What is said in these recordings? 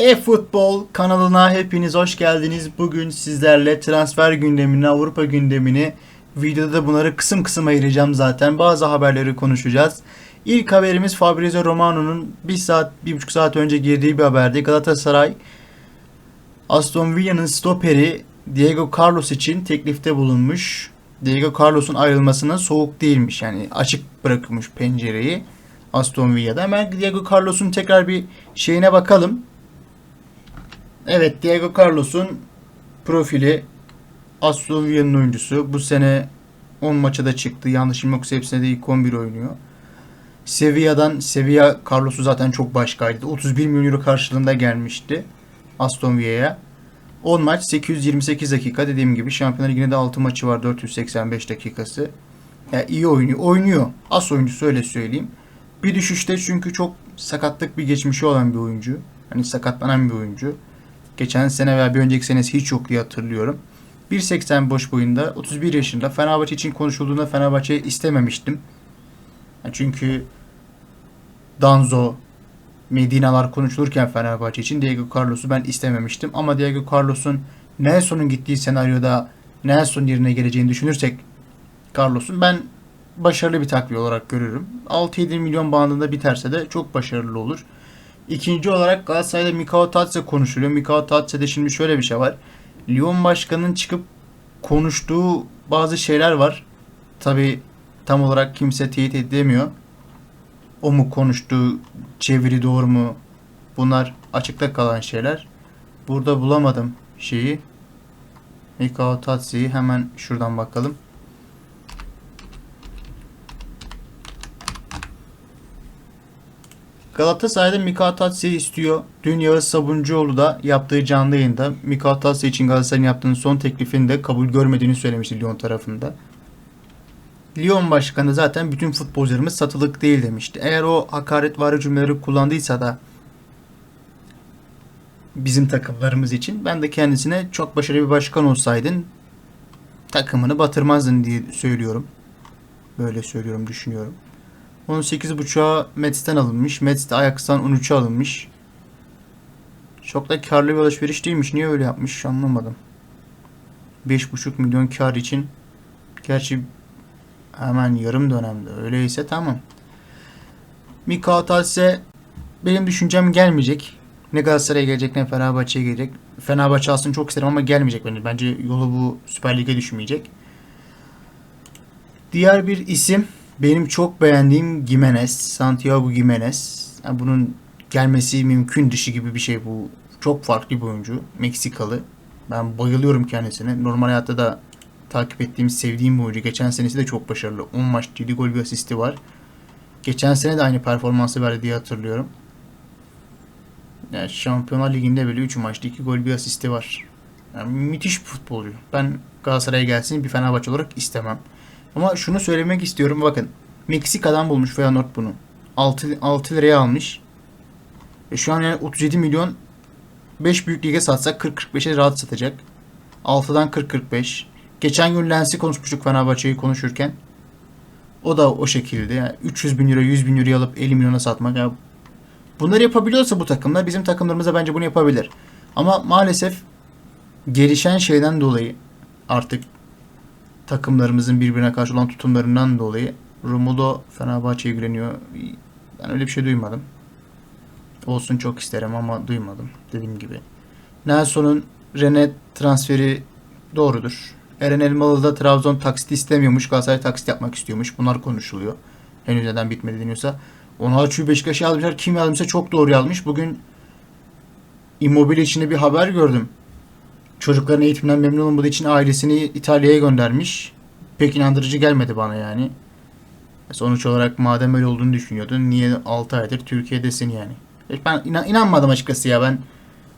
E-Futbol kanalına hepiniz hoş geldiniz. Bugün sizlerle transfer gündemini, Avrupa gündemini videoda da bunları kısım kısım ayıracağım zaten. Bazı haberleri konuşacağız. İlk haberimiz Fabrizio Romano'nun bir saat, bir buçuk saat önce girdiği bir haberdi. Galatasaray Aston Villa'nın stoperi Diego Carlos için teklifte bulunmuş. Diego Carlos'un ayrılmasına soğuk değilmiş. Yani açık bırakılmış pencereyi Aston Villa'da. Hemen Diego Carlos'un tekrar bir şeyine bakalım. Evet Diego Carlos'un profili Aston Villa'nın oyuncusu. Bu sene 10 maça da çıktı. Yanlışım yoksa hepsine de ilk 11 oynuyor. Sevilla'dan Sevilla Carlos'u zaten çok başkaydı. 31 milyon euro karşılığında gelmişti Aston Villa'ya. 10 maç 828 dakika dediğim gibi Şampiyonlar Ligi'nde de 6 maçı var 485 dakikası. Yani iyi oynuyor. Oynuyor. As oyuncusu öyle söyleyeyim. Bir düşüşte çünkü çok sakatlık bir geçmişi olan bir oyuncu. Hani sakatlanan bir oyuncu. Geçen sene veya bir önceki senesi hiç yok diye hatırlıyorum. 1.80 boş boyunda 31 yaşında Fenerbahçe için konuşulduğunda Fenerbahçe istememiştim. Çünkü Danzo, Medinalar konuşulurken Fenerbahçe için Diego Carlos'u ben istememiştim. Ama Diego Carlos'un Nelson'un gittiği senaryoda Nelson yerine geleceğini düşünürsek Carlos'un ben başarılı bir takviye olarak görürüm. 6-7 milyon bandında biterse de çok başarılı olur. İkinci olarak Galatasaray'da Mikao Tatse konuşuluyor. Mikao Tatse'de şimdi şöyle bir şey var. Lyon Başkanı'nın çıkıp konuştuğu bazı şeyler var. Tabi tam olarak kimse teyit edemiyor. O mu konuştu, çeviri doğru mu? Bunlar açıkta kalan şeyler. Burada bulamadım şeyi. Mikao Tatse'yi hemen şuradan bakalım. Galatasaray'da Mika Tatsi istiyor. Dün Yağız Sabuncuoğlu da yaptığı canlı yayında Mika Tatsi için Galatasaray'ın yaptığı son teklifini de kabul görmediğini söylemişti Lyon tarafında. Lyon başkanı zaten bütün futbolcularımız satılık değil demişti. Eğer o hakaret var cümleleri kullandıysa da bizim takımlarımız için ben de kendisine çok başarılı bir başkan olsaydın takımını batırmazdın diye söylüyorum. Böyle söylüyorum, düşünüyorum. 18.5'a Mets'ten alınmış. Mets de Ajax'tan 13'e alınmış. Çok da karlı bir alışveriş değilmiş. Niye öyle yapmış anlamadım. 5.5 milyon kar için gerçi hemen yarım dönemde öyleyse tamam. Mika Atalse benim düşüncem gelmeyecek. Ne Galatasaray'a gelecek ne Fenerbahçe'ye gelecek. Fenerbahçe aslında çok isterim ama gelmeyecek bence. Bence yolu bu Süper Lig'e düşmeyecek. Diğer bir isim benim çok beğendiğim Gimenez, Santiago Gimenez. Yani bunun gelmesi mümkün dışı gibi bir şey bu. Çok farklı bir oyuncu. Meksikalı. Ben bayılıyorum kendisine. Normal hayatta da takip ettiğim, sevdiğim bir oyuncu. Geçen senesi de çok başarılı. 10 maç 7 gol bir asisti var. Geçen sene de aynı performansı verdi diye hatırlıyorum. Yani Şampiyonlar Ligi'nde böyle 3 maçta 2 gol bir asisti var. Yani müthiş bir futbolcu. Ben Galatasaray'a gelsin bir Fenerbahçe olarak istemem. Ama şunu söylemek istiyorum bakın. Meksika'dan bulmuş Feyenoord bunu. 6, 6 liraya almış. Ve şu an yani 37 milyon 5 büyük lige satsak 40-45'e rahat satacak. 6'dan 40-45. Geçen gün Lens'i konuşmuştuk Fenerbahçe'yi konuşurken. O da o şekilde. Yani 300 bin euro 100 bin euro alıp 50 milyona satmak. Yani bunları yapabiliyorsa bu takımlar bizim takımlarımız da bence bunu yapabilir. Ama maalesef gelişen şeyden dolayı artık takımlarımızın birbirine karşı olan tutumlarından dolayı Romulo Fenerbahçe ilgileniyor. Ben öyle bir şey duymadım. Olsun çok isterim ama duymadım dediğim gibi. Nelson'un Rene transferi doğrudur. Eren Elmalı da Trabzon taksit istemiyormuş. Galatasaray taksit yapmak istiyormuş. Bunlar konuşuluyor. Henüz neden bitmedi deniyorsa. Onaçu'yu Beşiktaş'a yazmışlar. Kim yazmışsa çok doğru yazmış. Bugün Immobile içinde bir haber gördüm. Çocukların eğitimden memnun olmadığı için ailesini İtalya'ya göndermiş. Pek inandırıcı gelmedi bana yani. Sonuç olarak madem öyle olduğunu düşünüyordun niye 6 aydır Türkiye'desin yani? Ben inan inanmadım açıkçası ya ben.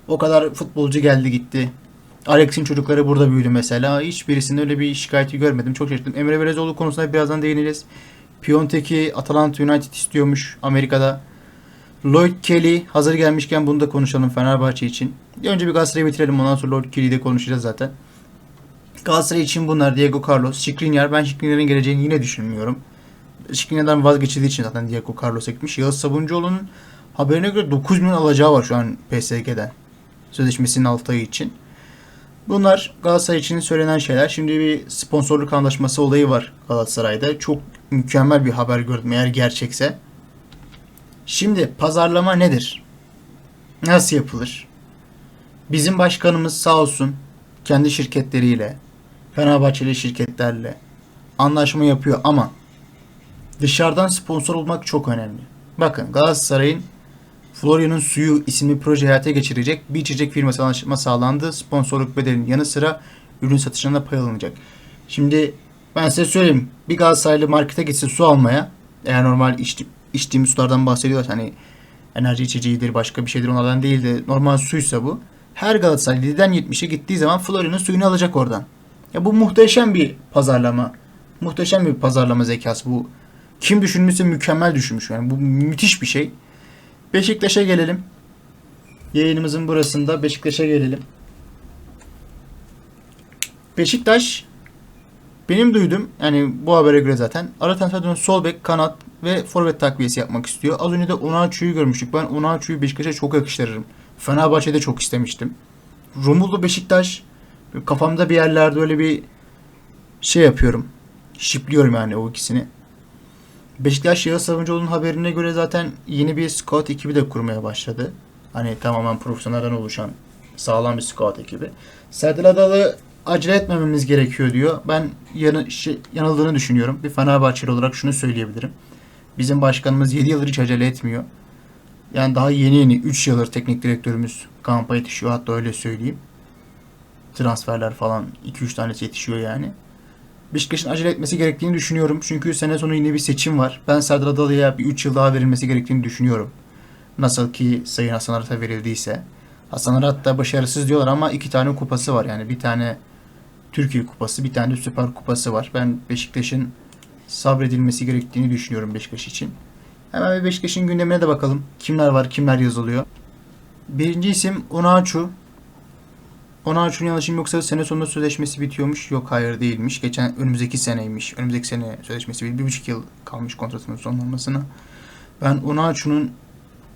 O kadar futbolcu geldi gitti. Alex'in çocukları burada büyüdü mesela. Hiçbirisinde öyle bir şikayeti görmedim. Çok şaşırdım. Emre Belezoğlu konusunda birazdan değineceğiz. Piontek'i Atalanta United istiyormuş Amerika'da. Lloyd Kelly hazır gelmişken bunu da konuşalım Fenerbahçe için. Önce bir Galatasaray'ı bitirelim ondan sonra Lloyd Kelly'yi de konuşacağız zaten. Galatasaray için bunlar Diego Carlos, Skriniar. Ben Skriniar'ın geleceğini yine düşünmüyorum. Skriniar'dan vazgeçildiği için zaten Diego Carlos ekmiş. Yağız Sabuncuoğlu'nun Haberine göre 9 milyon alacağı var şu an PSG'den. Sözleşmesinin 6 ayı için. Bunlar Galatasaray için söylenen şeyler. Şimdi bir sponsorluk anlaşması olayı var Galatasaray'da. Çok mükemmel bir haber gördüm eğer gerçekse. Şimdi pazarlama nedir? Nasıl yapılır? Bizim başkanımız sağ olsun kendi şirketleriyle, Fenerbahçeli şirketlerle anlaşma yapıyor ama dışarıdan sponsor olmak çok önemli. Bakın Galatasaray'ın Florya'nın Suyu isimli proje hayata geçirecek bir içecek firması anlaşma sağlandı. Sponsorluk bedelinin yanı sıra ürün satışlarında pay alınacak. Şimdi ben size söyleyeyim. Bir Galatasaraylı markete gitse su almaya eğer normal içti, içtiğimiz sulardan bahsediyorlar hani enerji içeceğidir başka bir şeydir onlardan değil de normal suysa bu. Her Galatasaray 7'den 70'e gittiği zaman Florya'nın suyunu alacak oradan. Ya bu muhteşem bir pazarlama. Muhteşem bir pazarlama zekası bu. Kim düşünmüşse mükemmel düşünmüş yani bu müthiş bir şey. Beşiktaş'a gelelim. Yayınımızın burasında Beşiktaş'a gelelim. Beşiktaş benim duydum yani bu habere göre zaten ara transferden sol bek, kanat ve forvet takviyesi yapmak istiyor. Az önce de Onaçu'yu görmüştük. Ben Onaçu'yu Beşiktaş'a çok yakıştırırım. Fenerbahçe'de çok istemiştim. Romulo Beşiktaş kafamda bir yerlerde öyle bir şey yapıyorum. Şipliyorum yani o ikisini. Beşiktaş Yağız Savuncuoğlu'nun haberine göre zaten yeni bir scout ekibi de kurmaya başladı. Hani tamamen profesyonelden oluşan sağlam bir scout ekibi. Serdar Adalı acele etmememiz gerekiyor diyor. Ben yanı, şey, yanıldığını düşünüyorum. Bir Fenerbahçeli olarak şunu söyleyebilirim. Bizim başkanımız 7 yıldır hiç acele etmiyor. Yani daha yeni yeni 3 yıldır teknik direktörümüz kampa yetişiyor hatta öyle söyleyeyim. Transferler falan 2-3 tanesi yetişiyor yani. Beşiktaş'ın acele etmesi gerektiğini düşünüyorum. Çünkü sene sonu yine bir seçim var. Ben Serdar Adalı'ya bir 3 yıl daha verilmesi gerektiğini düşünüyorum. Nasıl ki Sayın Hasan Arat'a verildiyse. Hasan Arat da başarısız diyorlar ama iki tane kupası var. Yani bir tane Türkiye kupası, bir tane de Süper kupası var. Ben Beşiktaş'ın sabredilmesi gerektiğini düşünüyorum Beşiktaş için. Hemen bir Beşiktaş'ın gündemine de bakalım. Kimler var, kimler yazılıyor. Birinci isim Onaçu. Onaçu'nun yanlışım yoksa sene sonunda sözleşmesi bitiyormuş. Yok hayır değilmiş. Geçen önümüzdeki seneymiş. Önümüzdeki sene sözleşmesi bir, bir buçuk yıl kalmış kontratının sonlanmasına. Ben Onaçu'nun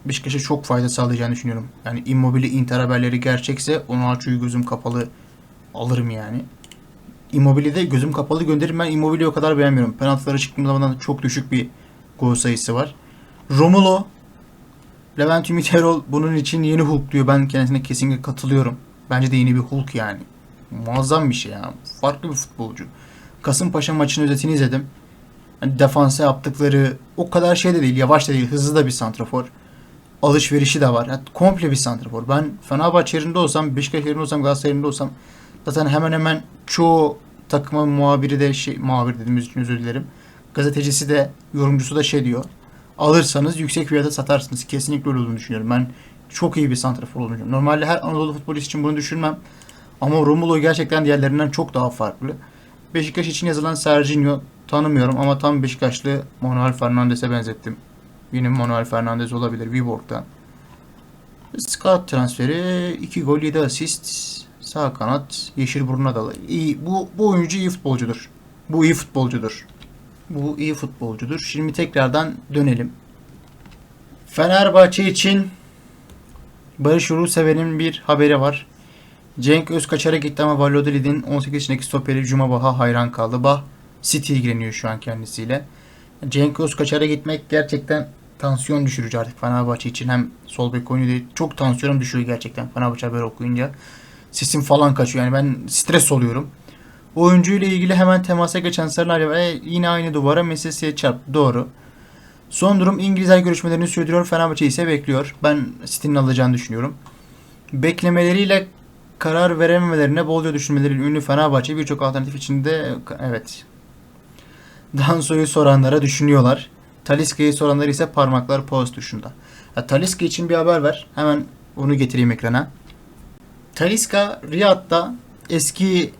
Beşiktaş'a çok fayda sağlayacağını düşünüyorum. Yani Immobile Inter haberleri gerçekse Onaçu'yu gözüm kapalı alırım yani. Immobile'de gözüm kapalı gönderirim. Ben Immobile'yi o kadar beğenmiyorum. Penaltılara çıktığım zaman çok düşük bir gol sayısı var. Romulo Levent Ümit Erol bunun için yeni Hulk diyor. Ben kendisine kesinlikle katılıyorum. Bence de yeni bir Hulk yani. Muazzam bir şey ya. Farklı bir futbolcu. Kasımpaşa maçının özetini izledim. Hani defansa yaptıkları o kadar şey de değil. Yavaş da değil. Hızlı da bir santrafor. Alışverişi de var. Yani komple bir santrafor. Ben Fenerbahçe yerinde olsam, Beşiktaş yerinde olsam, Galatasaray yerinde olsam zaten hemen hemen çoğu takımın muhabiri de şey, muhabir dediğimiz için özür dilerim. Gazetecisi de yorumcusu da şey diyor. Alırsanız yüksek fiyata satarsınız. Kesinlikle öyle olduğunu düşünüyorum. Ben çok iyi bir santrafor olduğunu düşünüyorum. Normalde her Anadolu futbolist için bunu düşünmem. Ama Romulo gerçekten diğerlerinden çok daha farklı. Beşiktaş için yazılan Serginho tanımıyorum ama tam Beşiktaşlı Manuel Fernandes'e benzettim. Yine Manuel Fernandes olabilir Viborg'dan. Scout transferi 2 gol 7 asist. Sağ kanat Yeşilburun Adalı. İyi, bu, bu oyuncu iyi futbolcudur. Bu iyi futbolcudur. Bu iyi futbolcudur. Şimdi tekrardan dönelim. Fenerbahçe için Barış Ulusever'in bir haberi var. Cenk Özkaçar'a gitti ama Valladolid'in 18 yaşındaki stoperi Cuma Bah'a hayran kaldı. Bah City ilgileniyor şu an kendisiyle. Cenk Özkaçar'a gitmek gerçekten tansiyon düşürücü artık Fenerbahçe için. Hem sol bek oynuyor diye çok tansiyonum düşüyor gerçekten Fenerbahçe haberi okuyunca. Sesim falan kaçıyor yani ben stres oluyorum. Oyuncuyla ilgili hemen temasa geçen Sarılar ve yine aynı duvara Messi'ye çarptı. Doğru. Son durum İngilizler görüşmelerini sürdürüyor. Fenerbahçe ise bekliyor. Ben City'nin alacağını düşünüyorum. Beklemeleriyle karar verememelerine bolca düşünmeleri ünlü Fenerbahçe birçok alternatif içinde evet. Danso'yu soranlara düşünüyorlar. Taliska'yı soranlar ise parmaklar poz tuşunda. Ya, Taliska için bir haber ver. Hemen onu getireyim ekrana. Taliska Riyad'da eski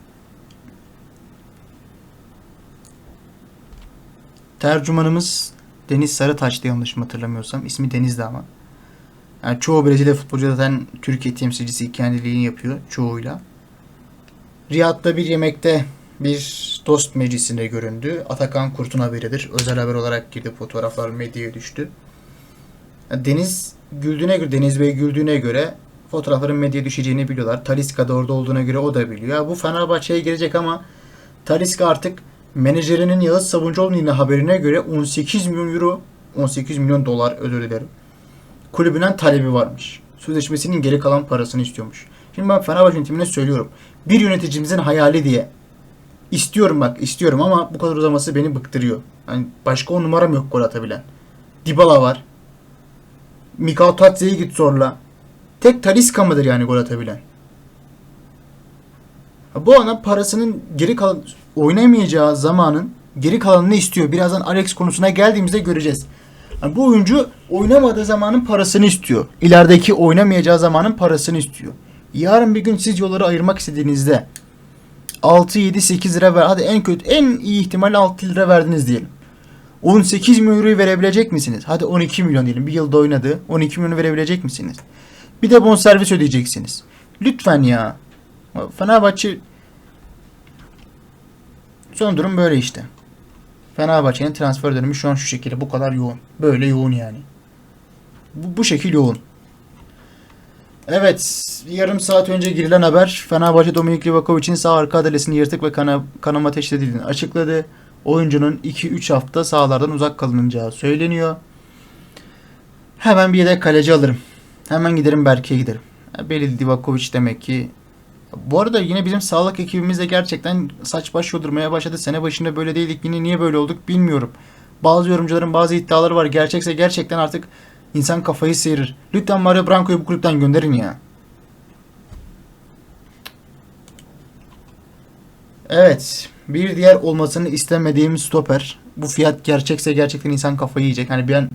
tercümanımız Deniz Sarıtaş'tı yanlış mı hatırlamıyorsam. İsmi Deniz'di ama. Yani çoğu Brezilya futbolcu zaten Türkiye temsilcisi kendiliğini yapıyor çoğuyla. Riyad'da bir yemekte bir dost meclisinde göründü. Atakan Kurt'un haberidir. Özel haber olarak girdi fotoğraflar medyaya düştü. Deniz güldüğüne göre, Deniz Bey güldüğüne göre fotoğrafların medyaya düşeceğini biliyorlar. Taliska da orada olduğuna göre o da biliyor. Ya bu Fenerbahçe'ye gelecek ama Taliska artık menajerinin Yağız Sabuncuoğlu'nun haberine göre 18 milyon euro 18 milyon dolar özür dilerim. Kulübünden talebi varmış. Sözleşmesinin geri kalan parasını istiyormuş. Şimdi ben Fenerbahçe yönetimine söylüyorum. Bir yöneticimizin hayali diye istiyorum bak istiyorum ama bu kadar uzaması beni bıktırıyor. Hani başka on numaram yok gol atabilen. Dybala var. Mikal Tatze'yi git zorla. Tek Talisca mıdır yani gol atabilen? Bu adam parasının geri kalan oynamayacağı zamanın geri kalanını istiyor. Birazdan Alex konusuna geldiğimizde göreceğiz. Yani bu oyuncu oynamadığı zamanın parasını istiyor. İlerideki oynamayacağı zamanın parasını istiyor. Yarın bir gün siz yolları ayırmak istediğinizde 6 7 8 lira ver. Hadi en kötü en iyi ihtimalle 6 lira verdiniz diyelim. 18 milyon euroyu verebilecek misiniz? Hadi 12 milyon diyelim. Bir yılda oynadı. 12 milyonu verebilecek misiniz? Bir de bonservis ödeyeceksiniz. Lütfen ya. Fenerbahçe son durum böyle işte. Fenerbahçe'nin transfer dönemi şu an şu şekilde bu kadar yoğun. Böyle yoğun yani. Bu, bu şekil yoğun. Evet, yarım saat önce girilen haber Fenerbahçe Dominik Livakovic'in sağ arka adalesini yırtık ve kana, kanama teşhis açıkladı. Oyuncunun 2-3 hafta sahalardan uzak kalınacağı söyleniyor. Hemen bir yedek kaleci alırım. Hemen giderim Berke'ye giderim. Belli Divakovic demek ki. Bu arada yine bizim sağlık ekibimiz de gerçekten saç baş yodurmaya başladı. Sene başında böyle değildik. Yine niye böyle olduk bilmiyorum. Bazı yorumcuların bazı iddiaları var. Gerçekse gerçekten artık insan kafayı sıyırır. Lütfen Mario Branco'yu bu kulüpten gönderin ya. Evet. Bir diğer olmasını istemediğim stoper. Bu fiyat gerçekse gerçekten insan kafayı yiyecek. Hani ben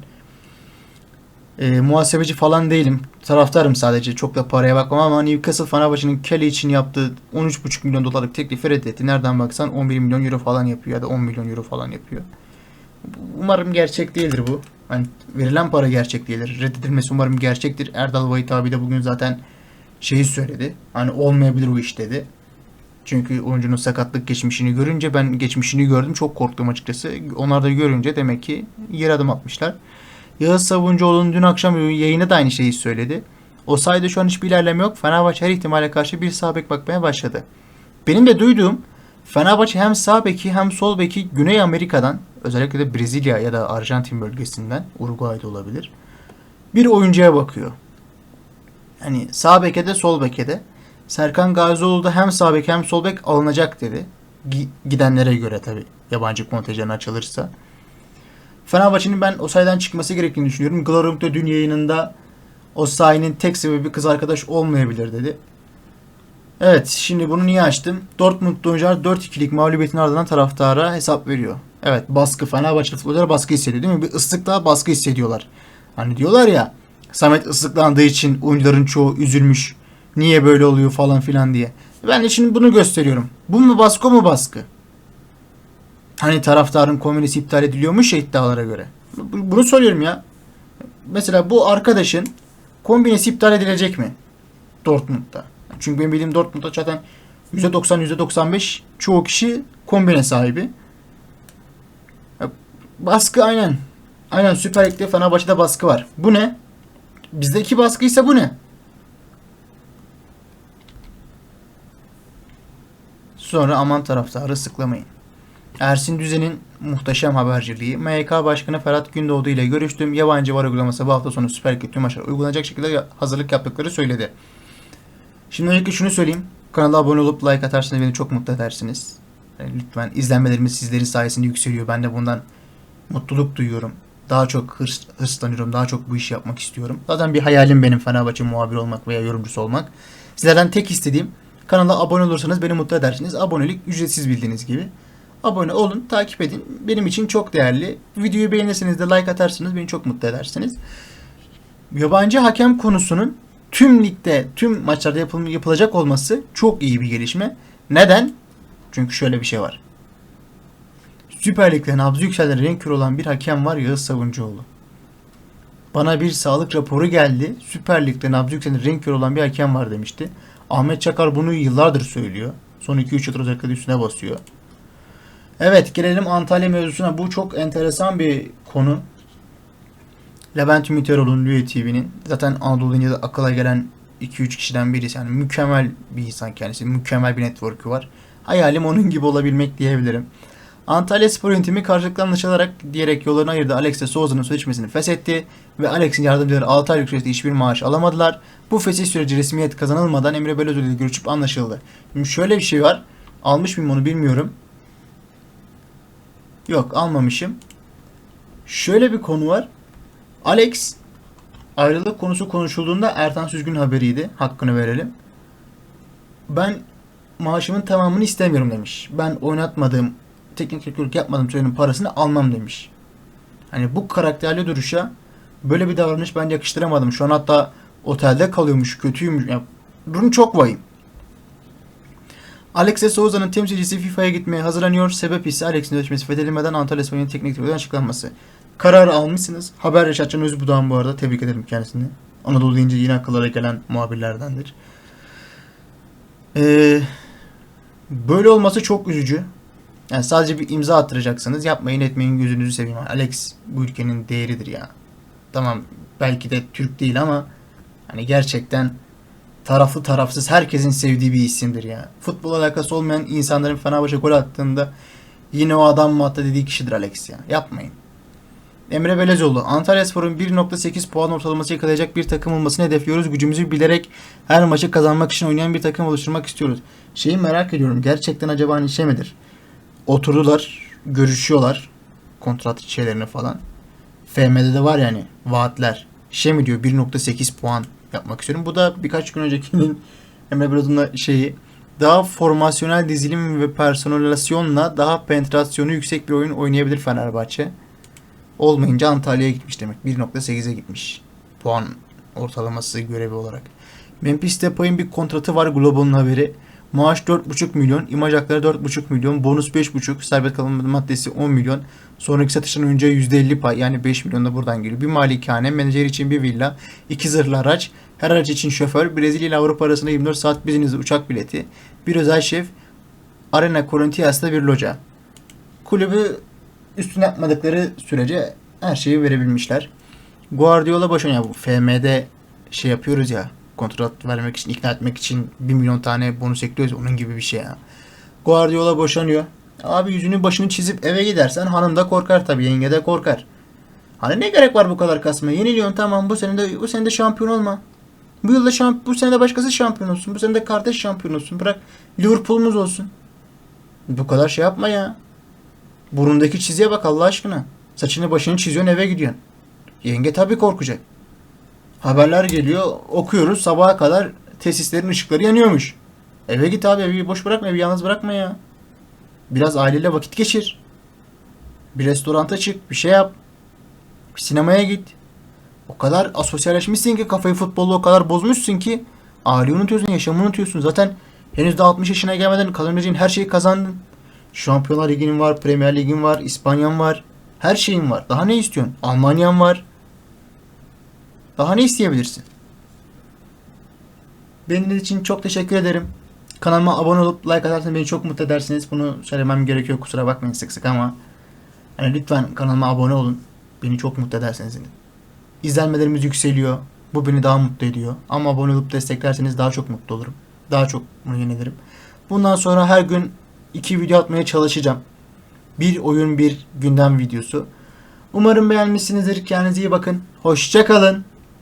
e, muhasebeci falan değilim. Taraftarım sadece. Çok da paraya bakmam ama Newcastle Fenerbahçe'nin Kelly için yaptığı 13,5 milyon dolarlık teklifi reddetti. Nereden baksan 11 milyon euro falan yapıyor ya da 10 milyon euro falan yapıyor. Umarım gerçek değildir bu. Hani verilen para gerçek değildir. Reddedilmesi umarım gerçektir. Erdal Vahit abi de bugün zaten şeyi söyledi. Hani olmayabilir bu iş dedi. Çünkü oyuncunun sakatlık geçmişini görünce ben geçmişini gördüm. Çok korktum açıkçası. Onlar da görünce demek ki yer adım atmışlar. Yağız Sabuncuoğlu'nun dün akşam yayını da aynı şeyi söyledi. O sayede şu an hiçbir ilerleme yok. Fenerbahçe her ihtimale karşı bir sağ bek bakmaya başladı. Benim de duyduğum Fenerbahçe hem sağ beki hem sol beki Güney Amerika'dan özellikle de Brezilya ya da Arjantin bölgesinden Uruguay'da olabilir. Bir oyuncuya bakıyor. Hani sağ beke de sol beke de. Serkan Gazioğlu da hem sağ bek hem sol bek alınacak dedi. Gi- gidenlere göre tabi yabancı kontenjanı açılırsa. Fenerbahçe'nin ben o sayeden çıkması gerektiğini düşünüyorum. Glorunk da dün yayınında o sayının tek sebebi kız arkadaş olmayabilir dedi. Evet şimdi bunu niye açtım? Dortmund'da oyuncular 4-2'lik mağlubiyetin ardından taraftara hesap veriyor. Evet baskı Fenerbahçe futbolcular baskı hissediyor değil mi? Bir ıslıkla baskı hissediyorlar. Hani diyorlar ya Samet ıslıklandığı için oyuncuların çoğu üzülmüş. Niye böyle oluyor falan filan diye. Ben de şimdi bunu gösteriyorum. Bu mu baskı mu baskı? Hani taraftarın kombinesi iptal ediliyormuş ya iddialara göre. Bu- Bunu soruyorum ya. Mesela bu arkadaşın kombinesi iptal edilecek mi? Dortmund'da. Çünkü benim bildiğim Dortmund'da zaten %90 %95 çoğu kişi kombine sahibi. Baskı aynen. Aynen Süper Lig'de Fenerbahçe'de baskı var. Bu ne? Bizdeki baskıysa bu ne? Sonra aman taraftarı sıklamayın. Ersin Düzen'in muhteşem haberciliği. MYK Başkanı Ferhat Gündoğdu ile görüştüm. Yabancı var uygulaması bu hafta sonu Süper Lig'de tüm maçlara uygulanacak şekilde hazırlık yaptıkları söyledi. Şimdi öncelikle şunu söyleyeyim. Kanala abone olup like atarsanız beni çok mutlu edersiniz. Yani lütfen izlenmelerimiz sizlerin sayesinde yükseliyor. Ben de bundan mutluluk duyuyorum. Daha çok hırs, hırslanıyorum. Daha çok bu işi yapmak istiyorum. Zaten bir hayalim benim Fenerbahçe muhabiri olmak veya yorumcusu olmak. Sizlerden tek istediğim kanala abone olursanız beni mutlu edersiniz. Abonelik ücretsiz bildiğiniz gibi. Abone olun, takip edin. Benim için çok değerli. Videoyu beğenirseniz de like atarsınız beni çok mutlu edersiniz. Yabancı hakem konusunun tüm ligde, tüm maçlarda yapıl- yapılacak olması çok iyi bir gelişme. Neden? Çünkü şöyle bir şey var. Süper Lig'de nabzı yükselen renk körü olan bir hakem var Yağız Savuncuoğlu. Bana bir sağlık raporu geldi. Süper Lig'de nabzı yükselen renk körü olan bir hakem var demişti. Ahmet Çakar bunu yıllardır söylüyor. Son 2-3 yıldır özellikle üstüne basıyor. Evet gelelim Antalya mevzusuna. Bu çok enteresan bir konu. Levent Ümiteroğlu'nun Lüye TV'nin zaten Anadolu deyince de akıla gelen 2-3 kişiden birisi. Yani mükemmel bir insan kendisi. Mükemmel bir network'ü var. Hayalim onun gibi olabilmek diyebilirim. Antalya Spor Yönetimi karşılıklı anlaşılarak diyerek yollarını ayırdı. Alex de Souza'nın sözleşmesini feshetti ve Alex'in yardımcıları 6 aylık süreçte hiçbir maaş alamadılar. Bu fesih süreci resmiyet kazanılmadan Emre Belözoğlu ile görüşüp anlaşıldı. Şimdi şöyle bir şey var. Almış mıyım onu bilmiyorum. Yok almamışım. Şöyle bir konu var. Alex ayrılık konusu konuşulduğunda Ertan Süzgün haberiydi. Hakkını verelim. Ben maaşımın tamamını istemiyorum demiş. Ben oynatmadığım, teknik direktörlük yapmadığım sürenin parasını almam demiş. Hani bu karakterli duruşa böyle bir davranış ben yakıştıramadım. Şu an hatta otelde kalıyormuş, kötüymüş. Ya, durum çok vahim. Alex de Souza'nın temsilcisi FIFA'ya gitmeye hazırlanıyor. Sebep ise Alex'in sözleşmesi fethedilmeden Antalya Spor'un teknik direktörden açıklanması. Kararı almışsınız. Haber Reşat Can Özbuğ'dan bu arada tebrik ederim kendisini. Anadolu deyince yine akıllara gelen muhabirlerdendir. Ee, böyle olması çok üzücü. Yani sadece bir imza attıracaksınız. Yapmayın etmeyin gözünüzü seveyim. Alex bu ülkenin değeridir ya. Tamam belki de Türk değil ama hani gerçekten taraflı tarafsız herkesin sevdiği bir isimdir ya. Futbol alakası olmayan insanların Fenerbahçe gol attığında yine o adam mı attı dediği kişidir Alex ya. Yapmayın. Emre Belezoğlu. Antalyaspor'un 1.8 puan ortalaması yakalayacak bir takım olmasını hedefliyoruz. Gücümüzü bilerek her maçı kazanmak için oynayan bir takım oluşturmak istiyoruz. Şeyi merak ediyorum. Gerçekten acaba hani şey midir? Oturdular, görüşüyorlar. Kontrat şeylerini falan. FM'de de var yani vaatler. Şey mi diyor 1.8 puan yapmak istiyorum. Bu da birkaç gün öncekinin Emre Belezoğlu'nun şeyi daha formasyonel dizilim ve personalizasyonla daha penetrasyonu yüksek bir oyun oynayabilir Fenerbahçe. Olmayınca Antalya'ya gitmiş demek. 1.8'e gitmiş. Puan ortalaması görevi olarak. Memphis Depay'ın bir kontratı var Globo'nun haberi. Maaş 4,5 milyon, imaj hakları 4,5 milyon, bonus 5,5, serbest kalma maddesi 10 milyon. Sonraki satıştan önce %50 pay yani 5 milyon da buradan geliyor. Bir malikane, menajer için bir villa, iki zırhlı araç, her araç için şoför, Brezilya ile Avrupa arasında 24 saat bizinizde uçak bileti, bir özel şef, Arena Corinthians'ta bir loca. Kulübü üstüne yapmadıkları sürece her şeyi verebilmişler. Guardiola boşanıyor. Bu FM'de şey yapıyoruz ya kontrat vermek için, ikna etmek için 1 milyon tane bonus ekliyoruz. Onun gibi bir şey ya. Guardiola boşanıyor. Abi yüzünü başını çizip eve gidersen hanım da korkar tabii. Yenge de korkar. Hani ne gerek var bu kadar kasmaya? Yeniliyorsun tamam bu sene de bu sene de şampiyon olma. Bu yılda şamp bu sene de başkası şampiyon olsun. Bu sene de kardeş şampiyon olsun. Bırak Liverpool'umuz olsun. Bu kadar şey yapma ya. Burundaki çiziye bak Allah aşkına. Saçını başını çiziyorsun eve gidiyorsun. Yenge tabii korkacak. Haberler geliyor okuyoruz sabaha kadar tesislerin ışıkları yanıyormuş. Eve git abi evi boş bırakma evi yalnız bırakma ya. Biraz aileyle vakit geçir. Bir restoranta çık bir şey yap. Bir sinemaya git. O kadar asosyalleşmişsin ki kafayı futbolla o kadar bozmuşsun ki aileyi unutuyorsun yaşamı unutuyorsun. Zaten henüz de 60 yaşına gelmeden kazanabileceğin her şeyi kazandın. Şampiyonlar Ligi'nin var, Premier Lig'in var, İspanya'm var. Her şeyin var. Daha ne istiyorsun? Almanya'm var. Daha ne isteyebilirsin? Benim için çok teşekkür ederim. Kanalıma abone olup like atarsanız beni çok mutlu edersiniz. Bunu söylemem gerekiyor kusura bakmayın sık sık ama hani lütfen kanalıma abone olun. Beni çok mutlu edersiniz. İzlenmelerimiz yükseliyor. Bu beni daha mutlu ediyor. Ama abone olup desteklerseniz daha çok mutlu olurum. Daha çok bunu yenilirim. Bundan sonra her gün iki video atmaya çalışacağım. Bir oyun bir gündem videosu. Umarım beğenmişsinizdir. Kendinize iyi bakın. Hoşçakalın.